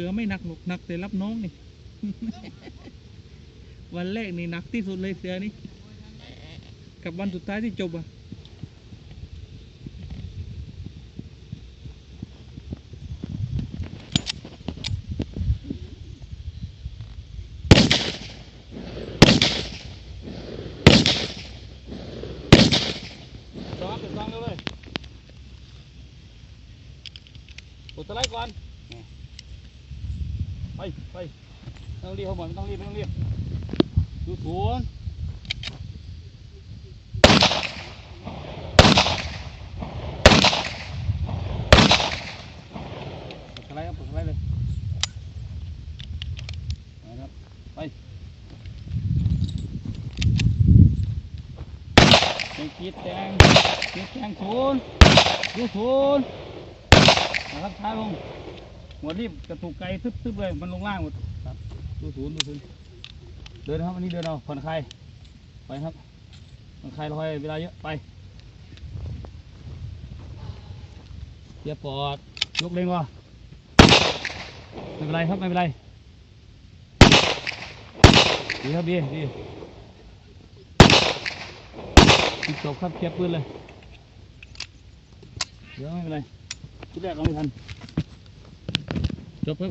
สือไม่หนักหรอกหนักแต่รับน้องนี่ วันแรกนี่หนักที่สุดเลยเสือนี่ กับวันสุดท้ายที่จบอะสองเป็นสองเลยกดสไลด์ก่อน ไปไปต้องรีบเขาหมดไม่ต้องรีบไม่ต้องรีบดูศูนย์กดสไลด์ครับกดสไลด์เลยไปครับไปไปกีดแดงกีดแดงศูนย์ดูศูนย์นะครับช้าลง หัวรีบกระตุกไกลทึบๆเลยมันลงล่างหมดครับดูศูนย์ดูศูนย์เดินนะครับอันนี้เดินเอาผ่อนคลายไปครับผ่อนคลายเราให้เวลาเยอะไปเกียร์ปอดยกเร่งวะไม่เป็นไรครับไม่เป็นไรดีครับดีดีปิดจบครับเคลียร์ปืนเลยเดี๋ยวไม่เป็นไรที่แรกเราไม่ทัน จบค